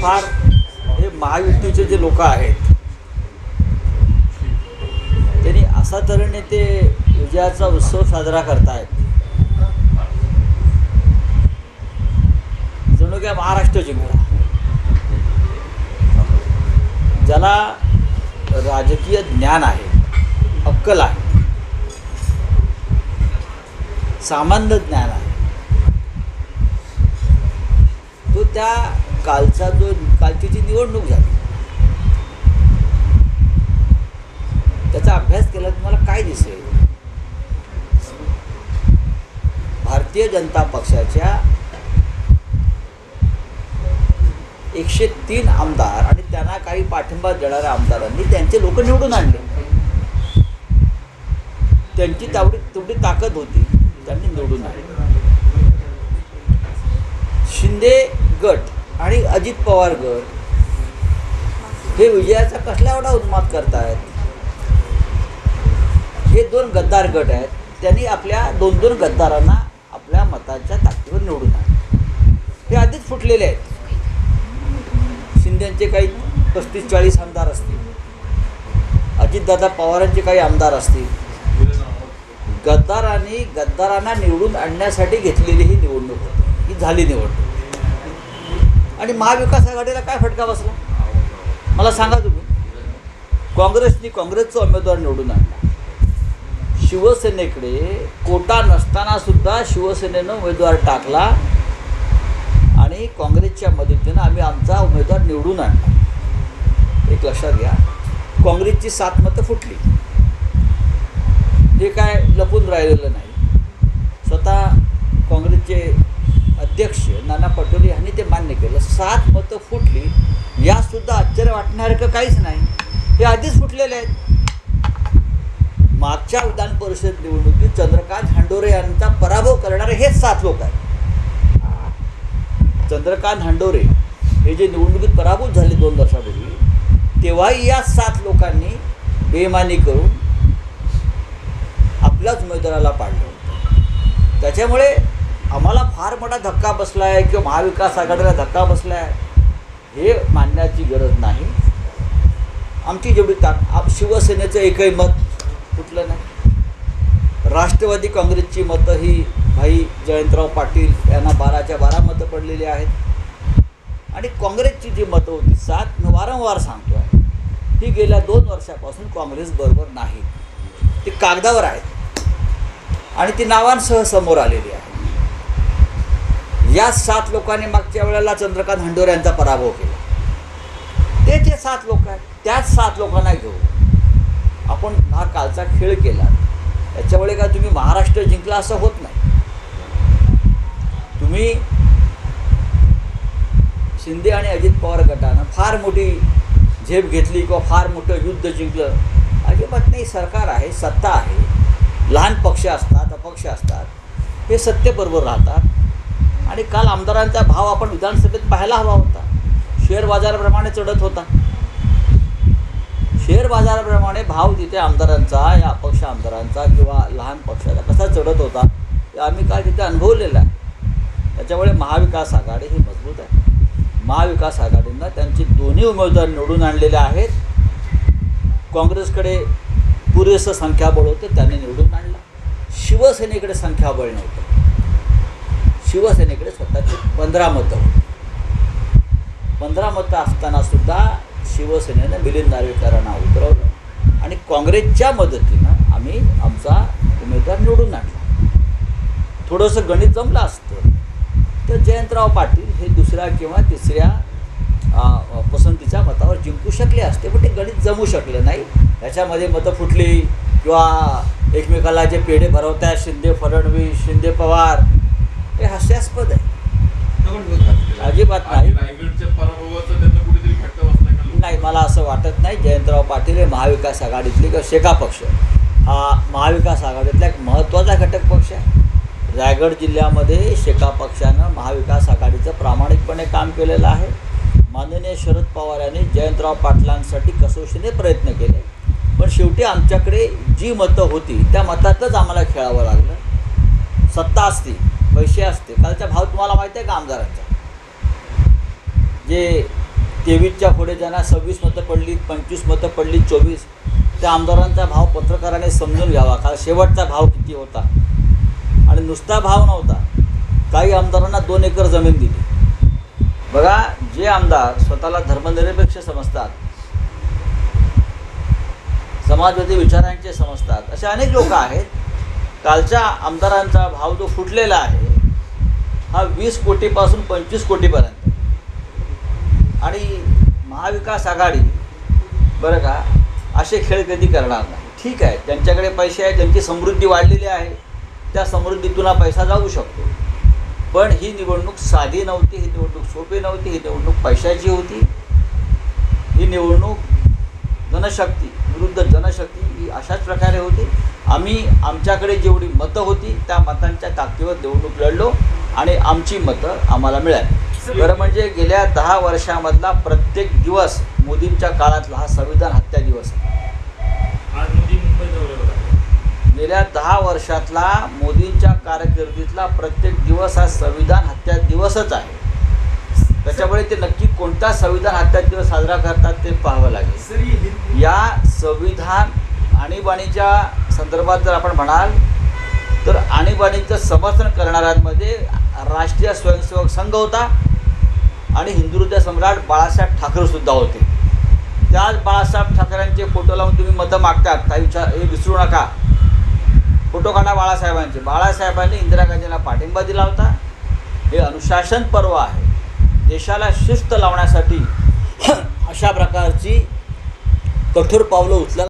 फार हे महायुतीचे जे लोक आहेत त्यांनी असा तऱ्हेने ते विजयाचा उत्सव साजरा करतायत. जणू काय महाराष्ट्र जिंकला. ज्याला राजकीय ज्ञान आहे अक्कल आहे सामान्य ज्ञान आहे तो त्या कालचा जो कालची जी निवडणूक झाली त्याचा अभ्यास केला तुम्हाला काय दिसेल? भारतीय जनता पक्षाच्या एकशे तीन आमदार आणि त्यांना काही पाठिंबा देणाऱ्या आमदारांनी त्यांचे लोक निवडून आणले. त्यांची तेवढी तेवढी ताकद होती त्यांनी निवडून आणली. शिंदे गट आणि अजित पवार गट हे विजयाचा कसला एवढा उन्माद करतायत? हे दोन गद्दार गट आहेत त्यांनी आपल्या दोन दोन गद्दारांना आपल्या मताच्या ताकदीवर निवडून आले हे आधीच फुटलेले आहेत. शिंदेचे काही पस्तीस चाळीस आमदार असतील. अजितदादा पवारांचे काही आमदार असतील. गद्दारांनी गद्दारांना निवडून आणण्यासाठी घेतलेली ही निवडणूक होती. ही झाली निवडणूक. आणि महाविकास आघाडीला काय फटका बसला? मला सांगा तुम्ही. काँग्रेसनी काँग्रेसचा उमेदवार निवडून आणला. शिवसेनेकडे कोटा नसताना सुद्धा शिवसेनेनं उमेदवार टाकला आणि काँग्रेसच्या मदतीनं आम्ही आमचा उमेदवार निवडून आणला. एक लक्षात घ्या. काँग्रेसची सात मतं फुटली. हे काय लपून राहिलेलं नाही. स्वतः काँग्रेसचे अध्यक्ष नाना पटोले यांनी ते मान्य केलं. सात मतं फुटली यासुद्धा आश्चर्य वाटण्यासारखं काहीच नाही. हे आधीच फुटलेले आहेत. मागच्या विधान परिषद निवडणुकीत चंद्रकांत हांडोरे यांचा पराभव करणारे हेच सात लोक आहेत. चंद्रकांत हांडोरे हे जे निवडणुकीत पराभूत झाले दोन वर्षापूर्वी तेव्हाही या सात लोकांनी बेमानी करून आपल्याच उमेदवाराला पाडलं होतं. त्याच्यामुळे आम्हाला फार मोठा धक्का बसला आहे किंवा महाविकास आघाडीला धक्का बसला आहे हे मानण्याची गरज नाही. आमची जेवढी ताक आप शिवसेनेचं एकही मत फुटलं नाही. राष्ट्रवादी काँग्रेसची मतं ही भाई जयंतराव पाटील यांना बाराच्या बारा मतं पडलेली आहेत. आणि काँग्रेसची जी मतं होती सात मी वारंवार सांगतो आहे ही गेल्या दोन वर्षापासून काँग्रेसबरोबर नाही. ती कागदावर आहेत. आणि ती नावांसह समोर आलेली आहे या सात लोकांनी मागच्या वेळेला चंद्रकांत हंडोर यांचा पराभव केला. ते जे सात लोक आहेत त्याच सात लोकांना घेऊ आपण हा कालचा खेळ केला. याच्यामुळे काय तुम्ही महाराष्ट्र जिंकला असं होत नाही. तुम्ही शिंदे आणि अजित पवार गटानं फार मोठी झेप घेतली किंवा फार मोठं युद्ध जिंकलं. अजिबात नाही सरकार आहे सत्ता आहे. लहान पक्ष असतात अपक्ष असतात. हे सत्तेबरोबर राहतात. आणि काल आमदारांचा भाव आपण विधानसभेत पाहायला हवा होता. शेअर बाजाराप्रमाणे चढत होता. शेअर बाजाराप्रमाणे भाव तिथे आमदारांचा या अपक्ष आमदारांचा किंवा लहान पक्षाचा कसा चढत होता हे आम्ही काल तिथे अनुभवलेला आहे. त्याच्यामुळे महाविकास आघाडी ही मजबूत आहे. महाविकास आघाडीनं त्यांची दोन्ही उमेदवार निवडून आणलेले आहेत. काँग्रेसकडे पुरेसं संख्याबळ होतं त्यांनी निवडून आणलं. शिवसेनेकडे संख्याबळ नव्हतं. शिवसेनेकडे स्वतःचे पंधरा मतं. पंधरा मतं असताना सुद्धा शिवसेनेनं मिलिंद नार्वेकरांना उतरवलं. आणि काँग्रेसच्या मदतीनं आम्ही आमचा उमेदवार निवडून आणला. थोडंसं गणित जमलं असतं तर जयंतराव पाटील हे दुसऱ्या किंवा तिसऱ्या पसंतीच्या मतावर जिंकू शकले असते पण ते गणित जमू शकलं नाही. ह्याच्यामध्ये मतं फुटली किंवा एकमेकाला जे पेढे भरवतायत शिंदे फडणवीस शिंदे पवार हे हास्यास्पद आहे. अजिबात नाही. नाही मला असं वाटत नाही. जयंतराव पाटील हे महाविकास आघाडीतले किंवा शेका पक्ष हा महाविकास आघाडीतला एक महत्त्वाचा घटक पक्ष आहे. रायगड जिल्ह्यामध्ये शेका पक्षानं महाविकास आघाडीचं प्रामाणिकपणे काम केलेलं आहे. माननीय शरद पवार यांनी जयंतराव पाटलांसाठी कसोशीने प्रयत्न केले. पण शेवटी आमच्याकडे जी मतं होती त्या मतातच आम्हाला खेळावं लागलं. सत्ता असती. पैसे असते. कालचा भाव तुम्हाला माहिती आहे का आमदारांचा? जे तेवीसच्या पुढे ज्यांना सव्वीस मतं पडली पंचवीस मतं पडली चोवीस त्या आमदारांचा भाव पत्रकाराने समजून घ्यावा. कारण शेवटचा भाव किती होता? आणि नुसता भाव नव्हता. काही आमदारांना दोन एकर जमीन दिली. बघा जे आमदार स्वतःला धर्मनिरपेक्ष समजतात समाजवादी विचारांचे समजतात असे अनेक लोक आहेत. कालच्या आमदारांचा भाव जो फुटलेला आहे हा वीस कोटीपासून पंचवीस कोटीपर्यंत. आणि महाविकास आघाडी बरं का असे खेळ कधी करणार नाही. ठीक आहे त्यांच्याकडे पैसे आहे त्यांची समृद्धी वाढलेली आहे त्या समृद्धीतून हा पैसा जाऊ शकतो. पण ही निवडणूक साधी नव्हती ही निवडणूक सोपी नव्हती ही निवडणूक पैशाची होती. ही निवडणूक जनशक्ती विरुद्ध जनशक्ती ही अशाच प्रकारे होती. आम्ही आमच्याकडे जेवढी मतं होती त्या मतांच्या ताकदीवर निवडणूक लढलो आणि आमची मतं आम्हाला मिळाली. खरं म्हणजे गेल्या दहा वर्षामधला प्रत्येक दिवस मोदींच्या काळातला हा संविधान हत्या दिवस. गेल्या दहा वर्षातला मोदींच्या कारकिर्दीतला प्रत्येक दिवस हा संविधान हत्या दिवसच आहे. त्याच्यामुळे ते नक्की कोणता संविधान हत्या दिवस साजरा करतात ते पाहावं लागेल. या संविधान आणीबाणीच्या संदर्भात जर आपण म्हणाल तर आणीबाणीचं समर्थन करणाऱ्यांमध्ये राष्ट्रीय स्वयंसेवक संघ होता आणि हिंदुहृदय सम्राट बाळासाहेब ठाकरेसुद्धा होते. त्याच बाळासाहेब ठाकरेंचे फोटो लावून तुम्ही मतं मागतात काही विचार हे विसरू नका. फोटो काढा बाळासाहेबांचे. बाळासाहेबांनी इंदिरा गांधींना पाठिंबा दिला होता. हे अनुशासन पर्व आहे. देशाला शिस्त लावण्यासाठी अशा प्रकारची कठोर पावलं उचला